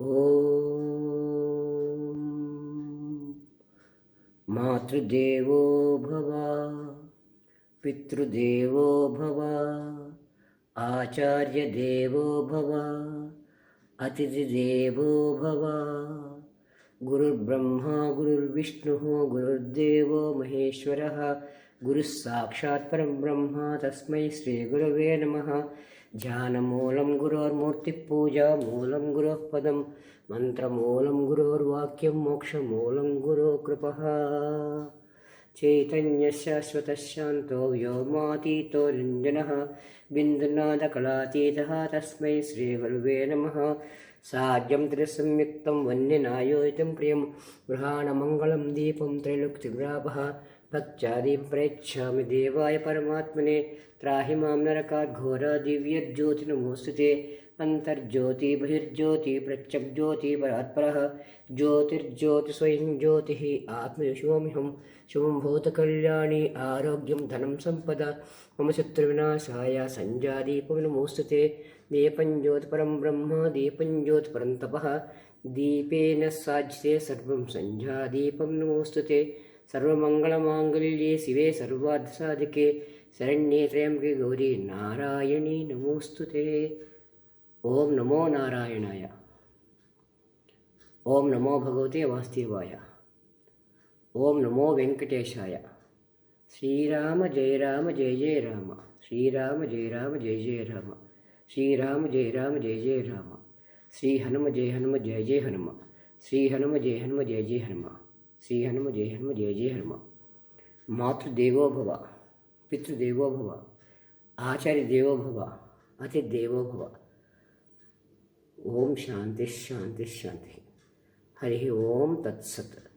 ॐ मातृदेवो भव पितृदेवो भव आचार्यदेवो भव अतिथिदेवो भव गुरुर्ब्रह्मा गुरुर्विष्णुः गुरुर्देवो महेश्वरः गुरुः साक्षात् परब्रह्म तस्मै श्रीगुरवे नमः ध्यानमूलं गुरोर्मूर्तिपूजा मूलं गुरोः पदं मन्त्रमूलं गुरोर्वाक्यं मोक्षमूलं गुरो कृपः चैतन्यशाश्वतशान्तो व्योमातीतो रञ्जनः बिन्दुनादकलातीतः तस्मै श्रीगुरुवे नमः। साज्यं त्रिसंयुक्तं वन्यनायोजितं प्रियं गृहाणमङ्गलं दीपं त्रैलोक्यग्रापः भक्त्यादिप्रयच्छामि देवाय परमात्मने त्राहि माँ नरकाद्घोरादिव्यज्योतिनमोऽस्तु ते अन्तर्ज्योति बहिर्ज्योति प्रत्यग्ज्योति परात्परः ज्योतिर्ज्योति स्वयं ज्योतिः आत्मयशोमिहं शुभं भूतकल्याणि आरोग्यं धनं सम्पदा मम शत्रुविनाशाय सञ्जादीपं ते दीपं ज्योतिपरं ब्रह्म दीपं ज्योतिपरं तपः दीपेन साज्यते सर्वं सञ्ध्यादीपं नमोऽस्तु ते ಸರ್ವಮಂಗಳಮಾಂಗಲ್ಯೆ ಶಿವೆ ಸರ್ವಾರ್ಥ ಸಾಧಕೆ ಶರಣ್ಯೆ ತ್ರಯಂಬೆ ಗೌರಿ ನಾರಾಯಣಿ ನಮೋಸ್ತುತೆ ಓಂ ನಮೋ ನಾರಾಯಣಾಯ ಓಂ ನಮೋ ಭಗವತೆ ವಾಸ್ತೇವಾಯ ಓಂ ನಮೋ ವೆಂಕಟೇಶಾಯ ಶ್ರೀರಾಮ ಜಯ ರಾಮ ಜಯ ಜಯ ರಾಮ ಶ್ರೀರಾಮ ಜಯ ರಾಮ ಜಯ ಜಯ ರಾಮ ಶ್ರೀರಾಮ ಜಯ ರಾಮ ಜಯ ಜಯ ರಾಮ ಶ್ರೀ ಹನುಮ ಜಯ ಹನುಮ ಜಯ ಜಯ ಹನುಮ ಶ್ರೀ ಹನುಮ ಜಯ ಹನುಮ ಜಯ ಜಯ ಹನುಮ श्री हनुम जय हनुम जय जय हनुम। मातृदेवो भव पितृदेवो भव आचार्य देवो भव अति देवो भव। ओम शांति शांति शांति। हरि ओम तत्सत।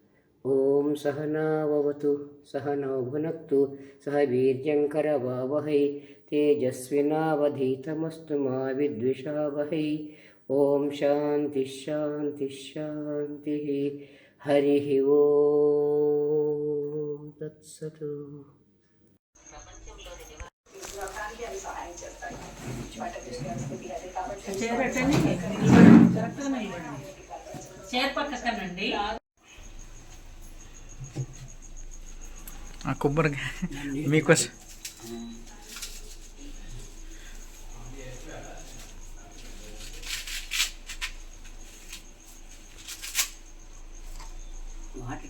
ओम सहनावतु सहनौ भुनक्तु सह वीर्यङ्करवावहै तेजस्विनावधीतमस्तु मा विद्विषावहै। ॐ शांति शांति, शांति। హరి ఓం తత్సత్. చైర్ పక్కనండి ఆ కొబ్బరి మీకోసం.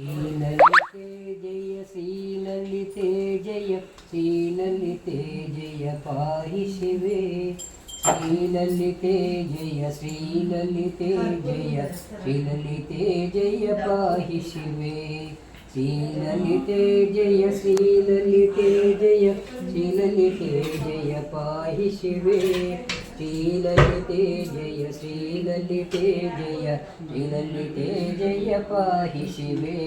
श्रीनलिते जय श्री श्रीनलिते जय श्री श्रीनलिते जय पाहि शिवे श्रीललिते जय श्रीललिते जय श्रीललिते जय पाहि शिवे श्रीललिते जय श्रीललिते जय श्रीललिते जय पाहि शिवे। శ్రీలలితే జయ శ్రీలలితే జయ శ్రీలలితే జయ పాహి శివే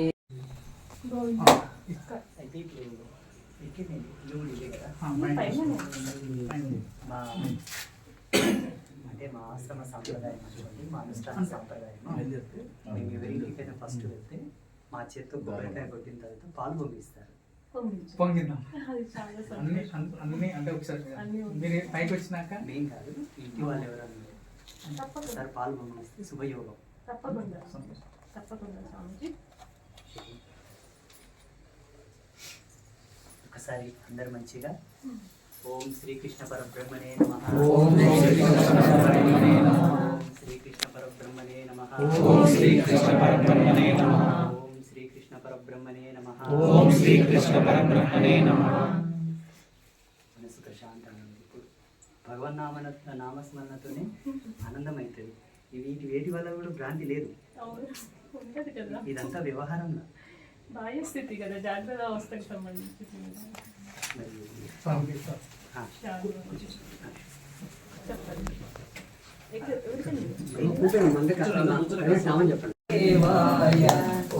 అంటే మా ఆశ్రమ సాంప్రదాయం అనుకోండి మా అనుష్ఠాన సాంప్రదాయం మేము ఎవరింటికైనా ఫస్ట్ వెళ్తే మా చేత్తో కొబ్బరికాయ కొట్టిన తర్వాత పాలు పొంగిస్తారు పొంగిందాం అది చాలా సంతోషం. అన్ని అంటే ఒకసారి. మీరు పైకి వచ్చినాక? మేం కాదు ఇంటి వాళ్ళు ఎవరన్నా తప్పకుండా. ఒకసారి పాలు పొంగిస్తే శుభయోగం. తప్పకుండా. సంతోషం. తప్పకుండా స్వామిజీ. ఒకసారి అందరు మంచిగా ఓం శ్రీకృష్ణ పరబ్రహ్మణే నమః. ఓం శ్రీకృష్ణ పరబ్రహ్మణే నమః. ఓం శ్రీకృష్ణ పరబ్రహ్మణే నమః. శ్రీకృష్ణ పరబ్రహ్మణే నమః. మనసు ఇప్పుడు భగవన్నామ నామస్మరణతోనే ఆనందం అవుతుంది వీటి వేటి వల్ల కూడా భ్రాంతి లేదు. అవును ఉంటది కదా. ఇదంతా వ్యవహారంలో. బాహ్య స్థితి కదా జాగ్రత్త అవస్థకు సంబంధించి.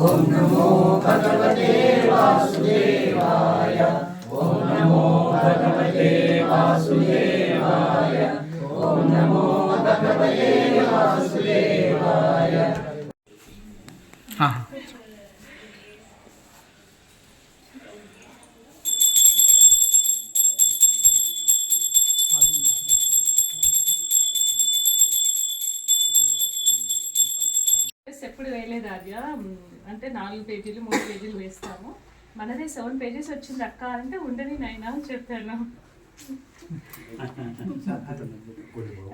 ॐ नमो भगवते वासुदेवाय। ॐ नमो भगवते वासुदेवाय। ॐ नमो भगवते आसुदेवाय Yes, ఎప్పుడు వేయలేదు ఆద్య అంటే నాలుగు పేజీలు మూడు పేజీలు వేస్తాము. మనదే సెవెన్ పేజెస్ వచ్చింది అక్క అంటే ఉండని నైనా అని చెప్పాను.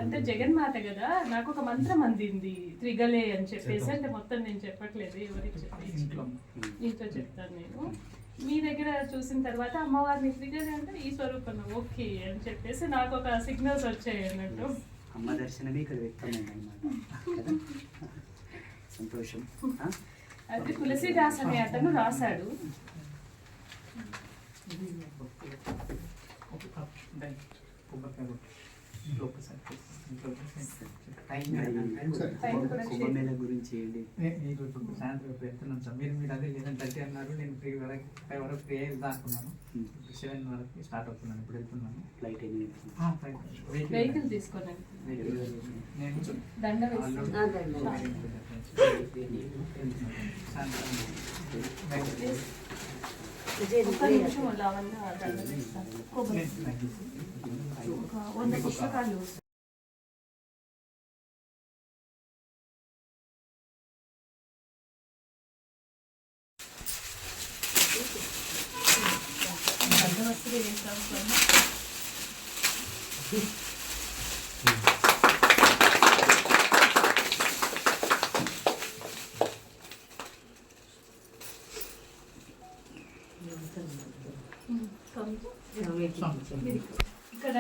అంటే జగన్మాత కదా నాకు ఒక మంత్రం అందింది త్రిగలే అని చెప్పేసి. అంటే మొత్తం నేను చెప్పట్లేదు ఎవరికి చెప్పేసి ఇంట్లో. ఇంట్లో చెప్తాను నేను. మీ దగ్గర చూసిన తర్వాత అమ్మవారిని త్రిగలే అంటే ఈ స్వరూపం ఓకే అని చెప్పేసి నాకు ఒక సిగ్నల్స్ వచ్చాయి అన్నట్టు. అమ్మ దర్శనమే ఇక్కడ వ్యక్తమైంది అనమాట సంతోషం? అది తులసిదాస్ అనే అతను రాశాడు కొబ్బరికాయ కొట్టి కుంభమేళ గురించి ఏంటి సాయంత్రం వెళ్తున్నాను సార్. మీరు మీరు అదే లేదని థర్టీ అన్నారు నేను త్రీ వరకు ఫైవ్ వరకు ఫ్రీ వెళ్తా అనుకున్నాను. ఇప్పుడు సెవెన్ వరకు స్టార్ట్ అవుతున్నాను ఇప్పుడు వెళ్తున్నాను. ఫ్లైట్ ఎన్ని వెహికల్. vehicle. నేను దండ. సాయంత్రం. Onda boşluk alıyoruz. Nasıl vereyim sana sonra? ఇక్కడ